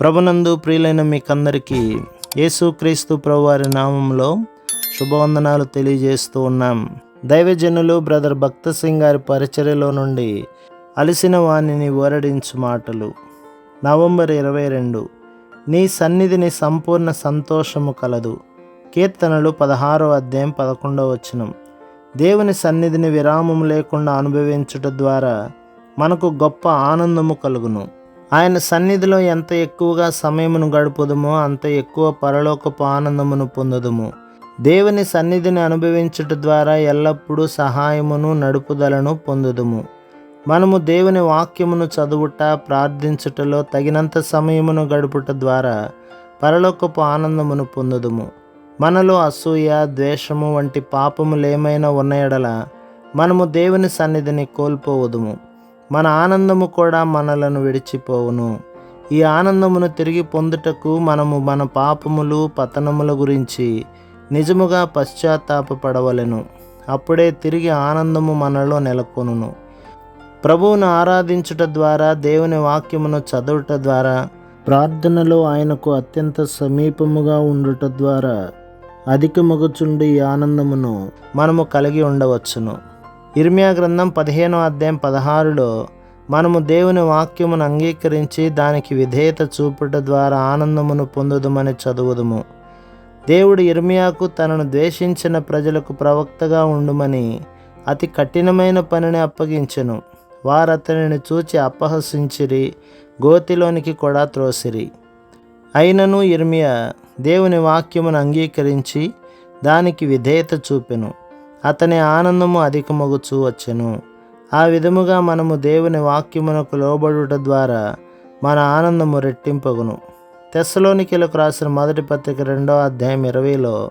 ప్రభునందు ప్రియులైన మీకందరికీ యేసుక్రీస్తు ప్రభువారి నామంలో శుభవందనాలు తెలియజేస్తూ ఉన్నాం. దైవజనులు బ్రదర్ భక్త సింగ్ గారి పరిచర్యలో నుండి అలసిన వాణిని ఓరడించు మాటలు. నవంబర్ ఇరవై రెండు. నీ సన్నిధిని సంపూర్ణ సంతోషము కలదు. కీర్తనలు పదహారో అధ్యాయం పదకొండవ వచనం. దేవుని సన్నిధిని విరామం లేకుండా అనుభవించుట ద్వారా మనకు గొప్ప ఆనందము కలుగును. ఆయన సన్నిధిలో ఎంత ఎక్కువగా సమయమును గడుపుదుమో అంత ఎక్కువ పరలోకపు ఆనందమును పొందుదుము. దేవుని సన్నిధిని అనుభవించుట ద్వారా ఎల్లప్పుడూ సహాయమును నడుపుదలను పొందుదుము. మనము దేవుని వాక్యమును చదువుట ప్రార్థించుటలో తగినంత సమయమును గడుపుట ద్వారా పరలోకపు ఆనందమును పొందుదుము. మనలో అసూయ ద్వేషము వంటి పాపములేమైనా ఉన్న ఎడల మనము దేవుని సన్నిధిని కోల్పోవదుము. మన ఆనందము కూడా మనలను విడిచిపోవును. ఈ ఆనందమును తిరిగి పొందుటకు మనము మన పాపములు పతనముల గురించి నిజముగా పశ్చాత్తాపపడవలెను. అప్పుడే తిరిగి ఆనందము మనలో నెలకొనును. ప్రభువును ఆరాధించుట ద్వారా దేవుని వాక్యమును చదువుట ద్వారా ప్రార్థనలో ఆయనకు అత్యంత సమీపముగా ఉండుట ద్వారా అధికమగుచుండి ఈ ఆనందమును మనము కలిగి ఉండవచ్చును. ఇర్మియా గ్రంథం పదిహేనో అధ్యాయం పదహారులో మనము దేవుని వాక్యమును అంగీకరించి దానికి విధేయత చూపుట ద్వారా ఆనందమును పొందుదమని చదువుదుము. దేవుడు ఇర్మియాకు తనను ద్వేషించిన ప్రజలకు ప్రవక్తగా ఉండుమని అతి కఠినమైన పనిని అప్పగించెను. వారు అతనిని చూచి అపహసించిరి గోతిలోనికి కూడా త్రోసిరి. అయినను ఇర్మియా దేవుని వాక్యమును అంగీకరించి దానికి విధేయత చూపెను. అతని ఆనందము అధికమగుచూ వచ్చెను. ఆ విధముగా మనము దేవుని వాక్యమునకు లోబడుట ద్వారా మన ఆనందము రెట్టింపగును. తెస్సలోనికలకు రాసిన మొదటి పత్రిక రెండో అధ్యాయం ఇరవైలో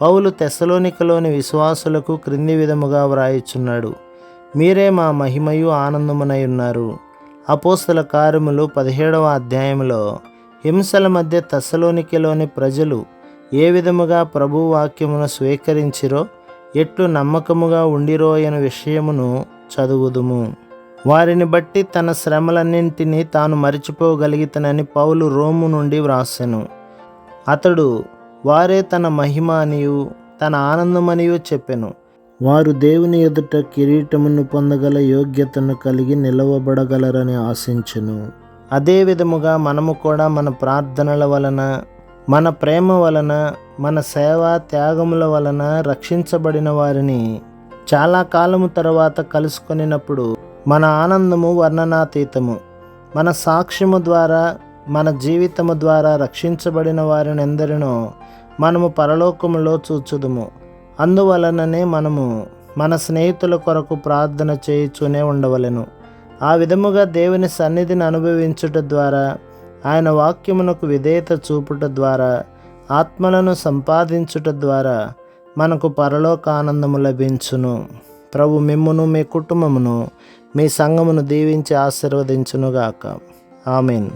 పౌలు తెస్సలోనికలోని విశ్వాసులకు క్రింది విధముగా వ్రాయిచున్నాడు. మీరే మా మహిమయు ఆనందమునై ఉన్నారు. అపోస్తల కార్యములు పదిహేడవ అధ్యాయంలో హింసల మధ్య తెస్సలోనికలోని ప్రజలు ఏ విధముగా ప్రభు వాక్యమును స్వీకరించిరో ఎట్లు నమ్మకముగా ఉండిరోయని విషయమును చదువుదుము. వారిని బట్టి తన శ్రమలన్నింటినీ తాను మరిచిపోగలిగితనని పౌలు రోము నుండి వ్రాసెను. అతడు వారే తన మహిమ అనియు తన ఆనందమనియు చెప్పెను. వారు దేవుని ఎదుట కిరీటమును పొందగల యోగ్యతను కలిగి నిలవబడగలరని ఆశించెను. అదే విధముగా మనము కూడా మన ప్రార్థనల వలన మన ప్రేమ వలన మన సేవ త్యాగముల వలన రక్షించబడిన వారిని చాలా కాలము తర్వాత కలుసుకొనినప్పుడు మన ఆనందము వర్ణనాతీతము. మన సాక్ష్యము ద్వారా మన జీవితము ద్వారా రక్షించబడిన వారిని ఎందరినో మనము పరలోకములో చూచుదుము. అందువలననే మనము మన స్నేహితుల కొరకు ప్రార్థన చేయుచునే ఉండవలెను. ఆ విధముగా దేవుని సన్నిధిని అనుభవించుట ద్వారా ఆయన వాక్యమునకు విధేయత చూపుట ద్వారా ఆత్మలను సంపాదించుట ద్వారా మనకు పరలోకానందము లభించును. ప్రభు మిమ్మును మీ కుటుంబమును మీ సంఘమును దీవించి ఆశీర్వదించునుగాక. ఆమెన్.